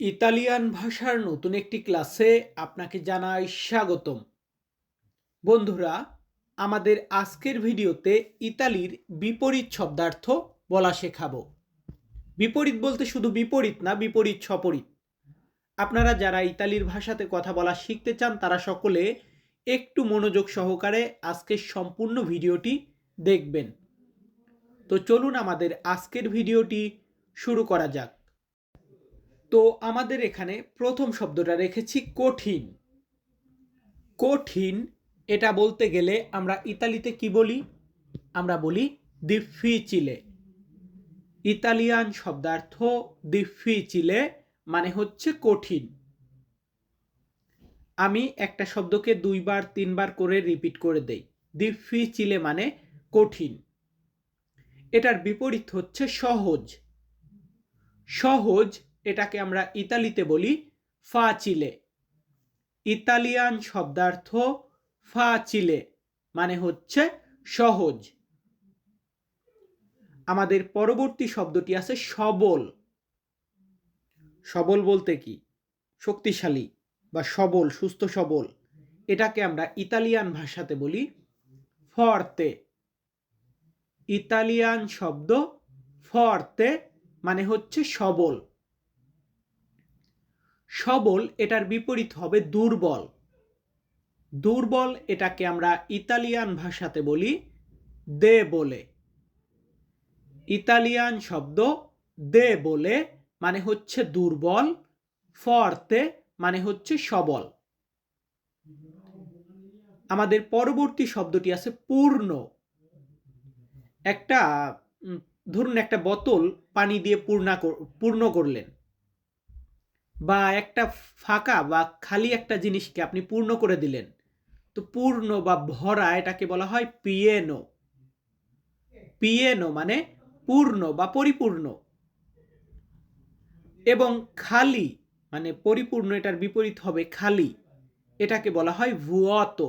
Italian ভাষার নতুন একটি ক্লাসে আপনাকে জানাই স্বাগতম। বন্ধুরা, আমাদের আজকের ভিডিওতে ইতালির বিপরীত শব্দার্থ বলা শেখাবো। বিপরীত বলতে শুধু বিপরীত না, বিপরীত সপরীত। আপনারা যারা ইতালির ভাষাতে কথা বলা শিখতে চান, তারা সকলে একটু মনোযোগ সহকারে আজকের সম্পূর্ণ ভিডিওটি দেখবেন। তো চলুন আমাদের আজকের ভিডিওটি শুরু করা যাক। তো আমাদের এখানে প্রথম শব্দটা রেখেছি কঠিন। কঠিন, এটা বলতে গেলে আমরা ইতালিতে কি বলি? আমরা বলি দিফিচিলে ইতালিয়ান শব্দার্থ দিফিচিলে মানে হচ্ছে কঠিন। আমি একটা শব্দকে দুইবার, তিনবার করে রিপিট করে দেই। দিফিচিলে মানে কঠিন। এটার বিপরীত হচ্ছে সহজ। সহজ এটাকে আমরা ইতালিতে বলি ফাচিলে ইতালিয়ান শব্দার্থ ফাচিলে মানে হচ্ছে সহজ। আমাদের পরবর্তী শব্দটি আছে সবল। সবল বলতে কি? শক্তিশালী বা সবল, সুস্থ সবল। এটাকে আমরা ইতালিয়ান ভাষাতে বলি ফর্তে ইতালিয়ান শব্দ ফর্তে মানে হচ্ছে সবল। সবল এটার বিপরীত হবে দুর্বল। দুর্বল এটাকে আমরা ইতালিয়ান ভাষাতে বলি দে বলে ইতালিয়ান শব্দ দে বলে মানে হচ্ছে দুর্বল, ফর্তে মানে হচ্ছে সবল। আমাদের পরবর্তী শব্দটি আছে পূর্ণ। একটা ধরুন একটা বোতল পানি দিয়ে পূর্ণা পূর্ণ করলেন। বা একটা ফাঁকা বা খালি একটা জিনিসকে আপনি পূর্ণ করে দিলেন, তো পূর্ণ বা ভরা এটাকে বলা হয় পিয়েনো পিয়েনো মানে পূর্ণ বা পরিপূর্ণ। এবং খালি মানে পরিপূর্ণ এটার বিপরীত হবে খালি, এটাকে বলা হয় ভুয়ত।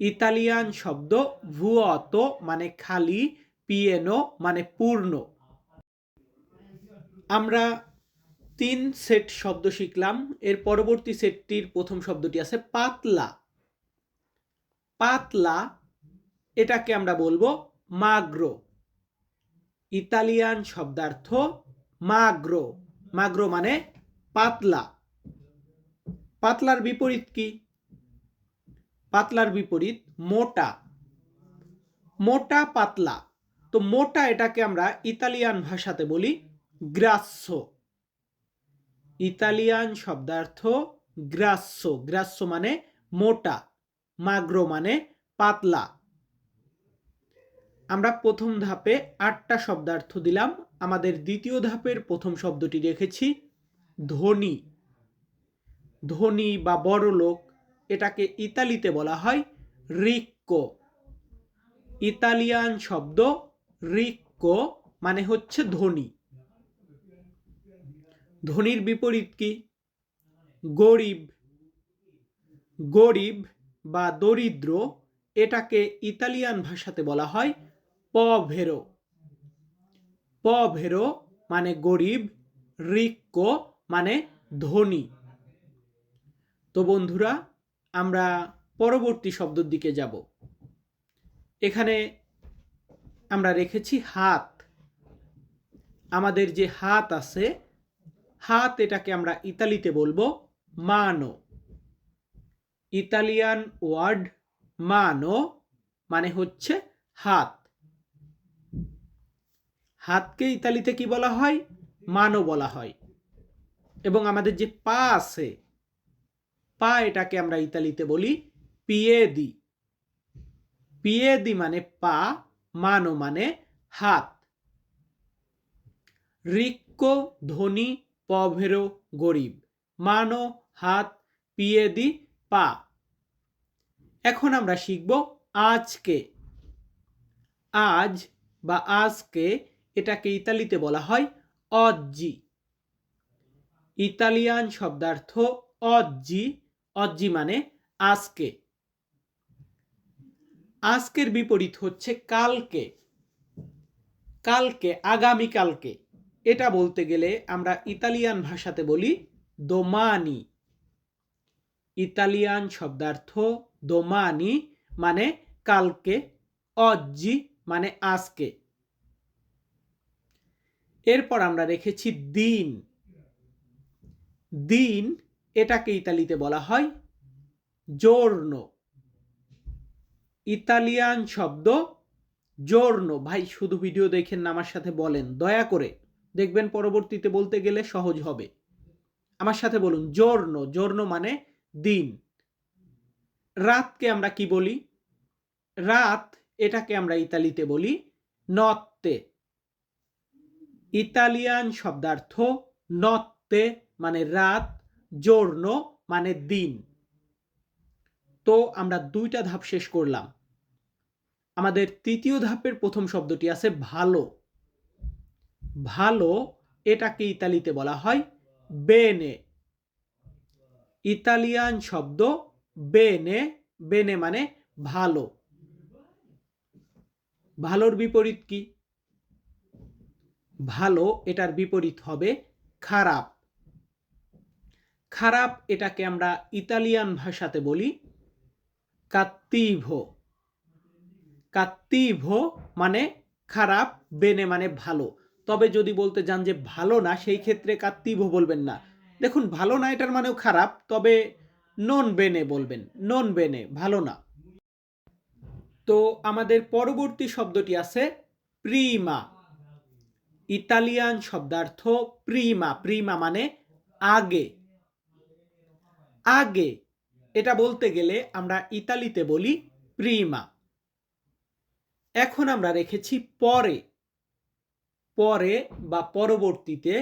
ইতালিয়ান শব্দ ভুয়ত মানে খালি পিয়েনো মানে পূর্ণ। আমরা তিন সেট শব্দ শিখলাম। এর পরবর্তী সেটটির প্রথম শব্দটি আছে পাতলা। পাতলা, এটাকে আমরা বলব মাগ্রো। ইতালিয়ান শব্দার্থ মাগ্রো। মাগ্রো মানে পাতলা। পাতলার বিপরীত কি? পাতলার বিপরীত মোটা। মোটা পাতলা। তো মোটা এটাকে আমরা ইতালিয়ান ভাষাতে বলি গ্রাস্য ইতালিয়ান শব্দার্থ গ্রাস্য গ্রাস্য মানে মোটা, মাগ্রো মানে পাতলা। আমরা প্রথম ধাপে আটটা শব্দার্থ দিলাম। আমাদের দ্বিতীয় ধাপের প্রথম শব্দটি রেখেছি ধনী। ধনী বা বড় লোক, এটাকে ইতালিতে বলা হয় রিক্কো ইতালিয়ান শব্দ রিক্কো মানে হচ্ছে ধনী। ধনীর বিপরীত কি? গরিব। গরিব বা দরিদ্র, এটাকে ইতালিয়ান ভাষাতে বলা হয় পভেরো পভেরো মানে গরিব, রিক্কো মানে ধনী। তো বন্ধুরা, আমরা পরবর্তী শব্দের দিকে যাব। এখানে আমরা রেখেছি হাত। আমাদের যে হাত আছে হাত এটাকে আমরা ইতালিতে বলব মানো। ইতালিয়ান ওয়ার্ড মানো মানে হচ্ছে হাত। হাতকে ইতালিতে কি বলা হয়? মানো বলা হয়। এবং আমাদের যে পা আছে, পা এটাকে আমরা ইতালিতে বলি পিয়েদি। পিয়েদি মানে পা, মানো মানে হাত। রিক্ক ধনী পভেরো গরিব। মানো, হাত পিয়েদি পা। এখন আমরা শিখব আজকে। আজ বা আজকে এটাকে ইতালিতে বলা হয় অজ্জি। ইতালিয়ান শব্দার্থ অজ্জি। অজ্জি মানে আজকে। আজকের বিপরীত হচ্ছে কালকে। কালকে, আগামীকালকে। এটা বলতে গেলে আমরা ইতালিয়ান ভাষাতে বলি দোমানি ইতালিয়ান শব্দার্থ দোমানি মানে কালকে অজ্জি মানে আজকে। এরপর আমরা রেখেছি দিন। দিন এটাকে ইতালিতে বলা হয় জোর্ন ইতালিয়ান শব্দ জোর্ন ভাই, শুধু ভিডিও দেখেন আমার সাথে বলেন, দয়া করে। দেখবেন পরবর্তীতে বলতে গেলে সহজ হবে। আমার সাথে বলুন জোর্ন জোর্ন মানে দিন। রাতকে আমরা কি বলি? রাত এটাকে আমরা ইতালিতে বলি নত্তে। ইতালিয়ান শব্দার্থ নত্তে মানে রাত জোর্ন মানে দিন। তো আমরা দুইটা ধাপ শেষ করলাম। আমাদের তৃতীয় ধাপের প্রথম শব্দটি আছে ভালো। ভালো এটাকে ইতালিতে বলা হয় বেনে। ইতালিয়ান শব্দ বেনে বেনে মানে ভালো। ভালোর বিপরীত কি? ভালো এটার বিপরীত হবে খারাপ। খারাপ এটাকে আমরা ইতালিয়ান ভাষাতে বলি কাত্তিভো। কাত্তিভো মানে খারাপ, বেনে মানে ভালো। তবে যদি বলতে যান যে ভালো না, সেই ক্ষেত্রে কাত্তিভো বলবেন না। দেখুন, ভালো না এটার মানেও খারাপ, তবে নন বেনে বলবেন, নন বেনে, ভালো না। তো আমাদের পরবর্তী শব্দটি আছে প্রিমা। ইতালিয়ান শব্দার্থ প্রিমা প্রিমা মানে আগে। আগে, এটা বলতে গেলে আমরা ইতালিতে বলি প্রিমা। এখন আমরা রেখেছি পরে। পরে বা পরবর্তীতে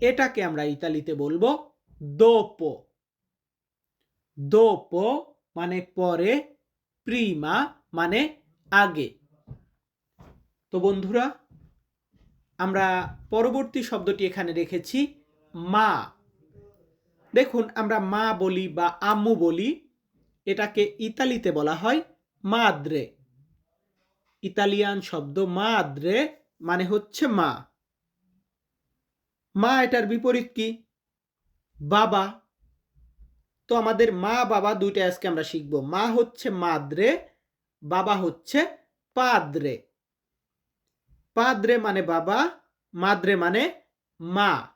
এটাকে আমরা ইতালিতে বলব দোপো দোপো মানে পরে প্রিমা মানে আগে। তো বন্ধুরা, আমরা পরবর্তী শব্দটি এখানে রেখেছি মা। দেখুন, আমরা মা বলি বা আম্মু বলি, এটাকে ইতালিতে বলা হয় মাদ্রে। ইতালিয়ান শব্দ মাদ্রে মানে হচ্ছে মা। মা এটার বিপরীত কি? বাবা। তো আমাদের মা, বাবা দুইটা আজকে আমরা শিখব। মা হচ্ছে মাদ্রে, বাবা হচ্ছে পাদ্রে। পাদ্রে মানে বাবা, মাদ্রে মানে মা।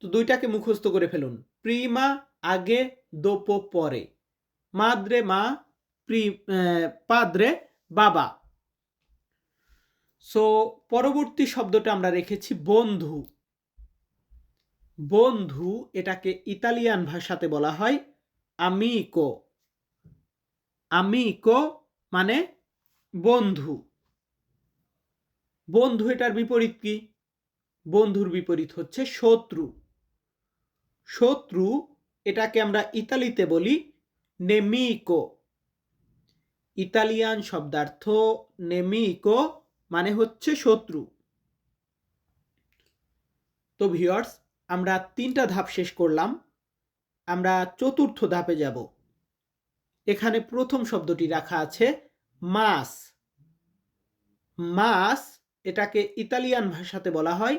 তো দুইটাকে মুখস্থ করে ফেলুন। প্রিমা, আগে, দোপো, পরে। মাদ্রে মা, প্রি পাদ্রে, বাবা। সো পরবর্তী শব্দটা আমরা রেখেছি বন্ধু। বন্ধু এটাকে ইতালিয়ান ভাষাতে বলা হয় আমিকো আমিকো মানে বন্ধু। বন্ধু এটার বিপরীত কি? বন্ধুর বিপরীত হচ্ছে শত্রু। শত্রু এটাকে আমরা ইতালিতে বলি নেমিকো ইতালিয়ান শব্দার্থ নেমিকো মানে হচ্ছে শত্রু। তো ভিওয়ার্স আমরা তিনটা ধাপ শেষ করলাম। আমরা চতুর্থ ধাপে যাব। এখানে প্রথম শব্দটি রাখা আছে, মাস। মাস এটাকে ইতালিয়ান ভাষাতে বলা হয়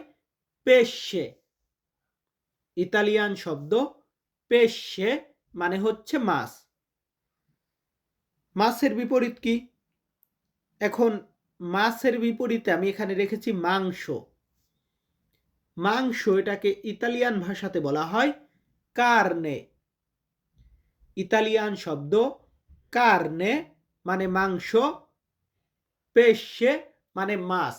পেশে। ইতালিয়ান শব্দ পেশে মানে হচ্ছে মাছ মাছের বিপরীত কি? এখন মাছের বিপরীতে আমি এখানে রেখেছি মাংস। মাংস এটাকে ইতালিয়ান ভাষাতে বলা হয় কার্নে। ইতালিয়ান শব্দ কার্নে মানে মাংস, পেশে মানে মাছ।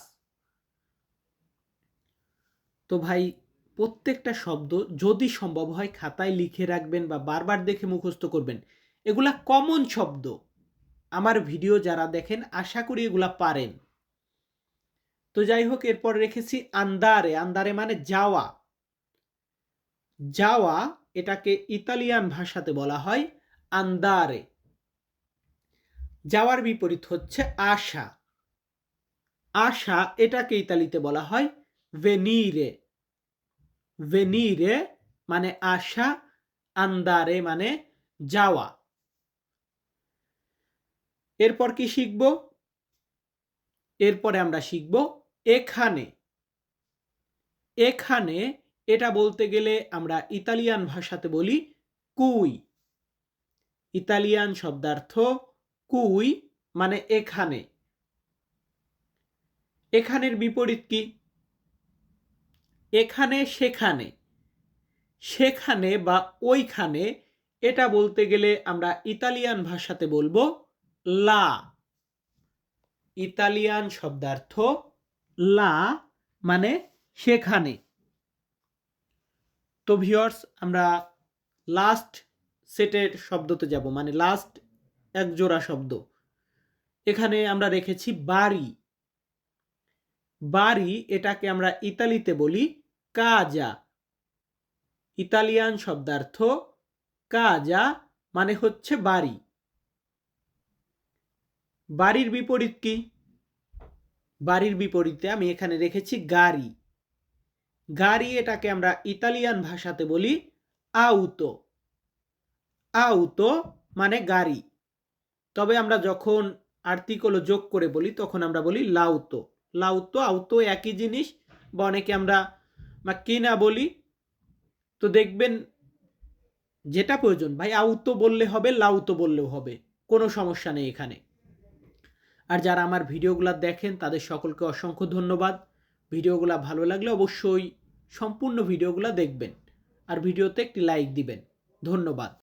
তো ভাই, প্রত্যেকটা শব্দ যদি সম্ভব হয় খাতায় লিখে রাখবেন বা বারবার দেখে মুখস্থ করবেন, এগুলা কমন শব্দ। আমার ভিডিও যারা দেখেন, আশা করি এগুলা পারেন। তো যাই হোক, এরপর রেখেছি আন্দারে। আন্দারে মানে যাওয়া। যাওয়া এটাকে ইতালিয়ান ভাষাতে বলা হয় আন্দারে। যাওয়ার বিপরীত হচ্ছে আশা। আশা এটাকে ইতালিতে বলা হয় ভেনিরে ভেনিরে মানে আশা, আন্দারে মানে যাওয়া। এরপর কি শিখব? এরপরে আমরা শিখব এখানে। এখানে এটা বলতে গেলে আমরা ইতালিয়ান ভাষাতে বলি কুই। ইতালিয়ান শব্দার্থ কুই মানে এখানে। এখানের বিপরীত কি? এখানে, সেখানে। সেখানে বা ওইখানে এটা বলতে গেলে আমরা ইতালিয়ান ভাষাতে বলব লা। ইতালিয়ান শব্দার্থ লা মানে সেখানে। তো ভিওর্স আমরা লাস্ট সেটের শব্দতে যাব মানে লাস্ট এক জোড়া শব্দ। এখানে আমরা রেখেছি বাড়ি। বাড়ি এটাকে আমরা ইতালিতে বলি কাজা। ইতালিয়ান শব্দার্থ কাজা মানে হচ্ছে বাড়ি। বাড়ির বিপরীত কি? বাড়ির বিপরীতে আমি এখানে রেখেছি গাড়ি। গাড়ি এটাকে আমরা ইতালিয়ান ভাষাতে বলি আউতো। আউতো মানে গাড়ি। তবে আমরা যখন আর্টিকল যোগ করে বলি, তখন আমরা বলি লাউতো। লাউতো, আউতো একই জিনিস, বা অনেকে আমরা বা কিনা বলি। তো দেখবেন যেটা প্রয়োজন, ভাই, আউতো বললে হবে, লাউতো বললেও হবে। কোনো সমস্যা নেই এখানে। আর যারা আমার ভিডিওগুলো দেখেন, তাদের সকলকে অসংখ্য ধন্যবাদ। ভিডিওগুলো ভালো লাগলে অবশ্যই সম্পূর্ণ ভিডিওগুলো দেখবেন। আর ভিডিওতে একটি লাইক দিবেন। ধন্যবাদ।